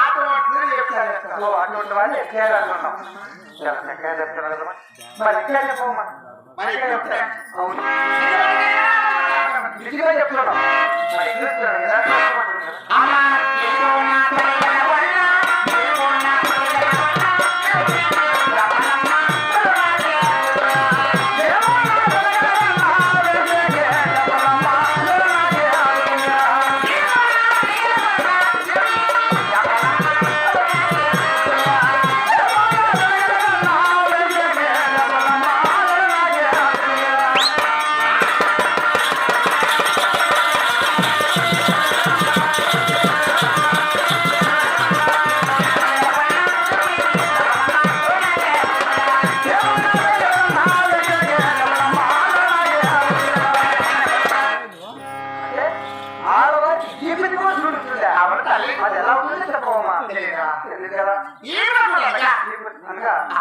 అటువంటి చెప్తాను చెప్తాను. ఓ చాలా చక్కగా చెప్తున్నారు కదమ్మా మరి ఎక్కే చెప్పమ్మా మరి ఇక్కడ చెప్తాను. అవును ఇదిగా చెప్తున్నాం మరి ఎక్కడ చెప్తున్నాను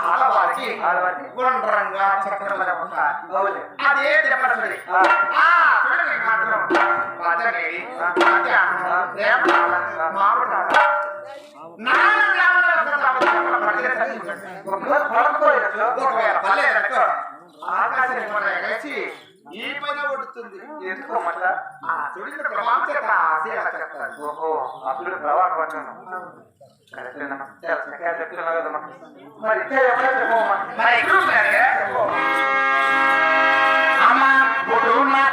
ఆడవారికి గుండ్రంగా చక్రంగా ఉంటాయి అదే చెప్పండి మాత్రం మదనేడి మధ్యాహ్నం నాలుగు ఆకాశం ఎగసి ఈ పైన పడుతుంది ఎందుకోమట చూడండి ప్రమాణ ఓహో అప్పుడు ప్రవాహం పట్టాను కరెక్టేనమ్మా చాలా చక్కగా చెప్తున్నావు కదమ్మా మరి ఇంకా ఏమైనా చెప్పవమ్మా మరి ఎక్కడ ఉంటారే అమ్మ పొడు నా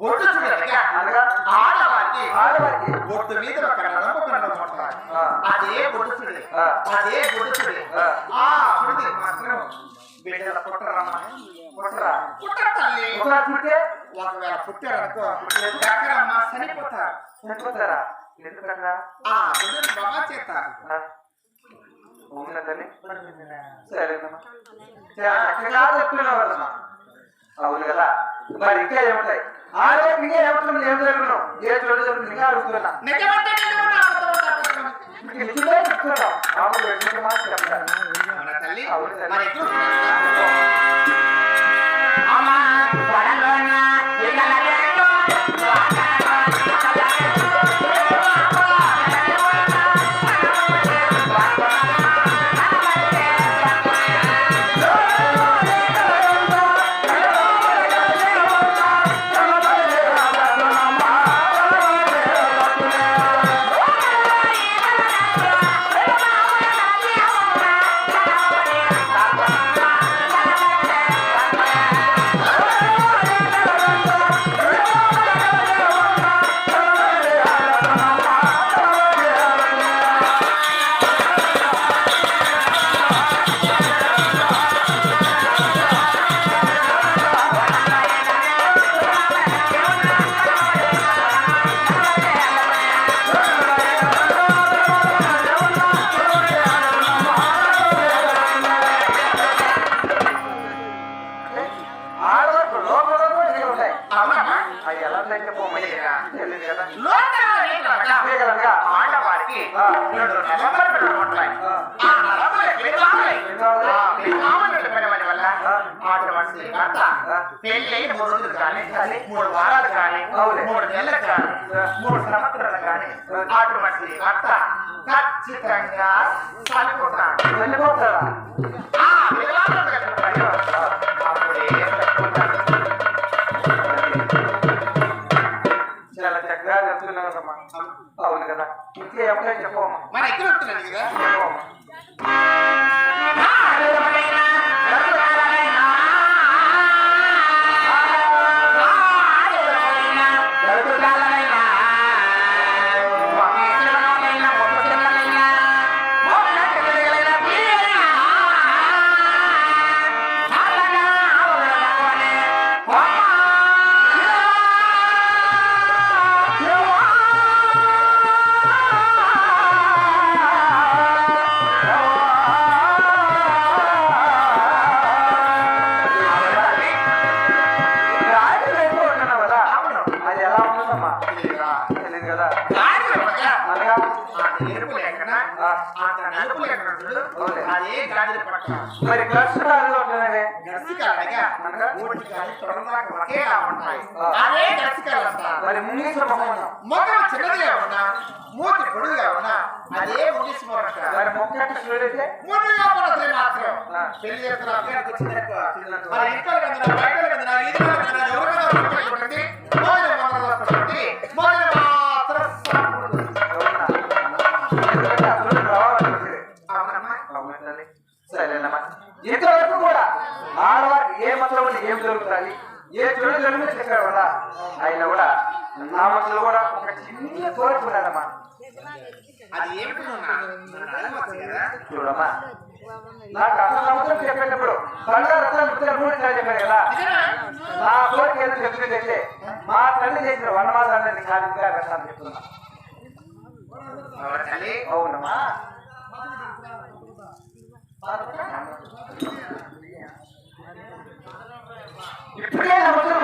బొట్టు చూడలేక అనగా ఆడవారికి ఆడవారికి బొట్టు మీద ఒక నడమ కనడం ఉంటాయి. అదే బొట్టు చూడే అదే బొట్టు చూడే ఆ. ఆ మాత్రం బిడ్డల పుట్టరమ్మ పుట్టరా పుట్టర తల్లి ఒకవేళ పుట్టారనుకో దగ్గరమ్మ చనిపోతారు చనిపోతారా ఎందుకన్నా ఆ బిడ్డలు బాగా చేస్తారు అవునా తల్లి? సరేనమ్మా. చక్కగా చెప్తున్నావు కదమ్మా అవును కదా? మరి ఇంకా ఏముంటాయి? ఆడవారికి ఇంకా ఏముంటుంది? ఏం జరుగును? ఏ చోటు జరుగుతుంది? ఇంకా అడుగుతున్నా. అవును రెండు చెప్తాను అవునా తల్లి? పిలవడం వల్ల ఆ. అటువంటి భర్త ఆ. పెళ్ళి మూడు రోజులు కానీ మూడు వారాలు కానీ అవునులే. మూడు నెలలు కానీ ఆ. మూడు సంవత్సరాలు కానీ ఆ. అటువంటి భర్త ఖచ్చితంగా చనిపోతాడు వెళ్ళిపోతారా ఆ పిల్లవాళ్ళని కట్టుకుంటాడు. అప్పుడే చనిపోతాడు. చాలా చక్కగా చెప్తున్నావు కదమ్మా అవును కదా అదే గర్సికాలు అంటారు మరి ముంగిసిన చిన్నదిగా ఉన్నా మూతి పొడుగుగా ఉన్నా అదే ముగిసి మరి మొక్క చూడైతే మాత్రం పెళ్ళి మరి ఇంట్లో ఆడవారికి ఏ మతంలో ఏం జరుగుతుంది? ఏ చెడు జరుగుతుంది చెప్పారు కదా అయినా కూడా నా మనసులో కూడా ఒక చిన్న కోరిక ఉన్నాడమ్మా. కదా? చూడమ్మా. నాకు అసలు నమ్మకం చెప్పేటప్పుడు పండుగ రథం గుర్తుగా మూడు చెప్పాను కదా? నా కోరిక ఏదో చెప్తుందంటే మా తల్లి చేసిన వనమాసాన్ని ఖాళీగా పెట్టాలని చెప్తున్నా. అవునా తల్లి. అవునమ్మా. இப்படியே நமக்கு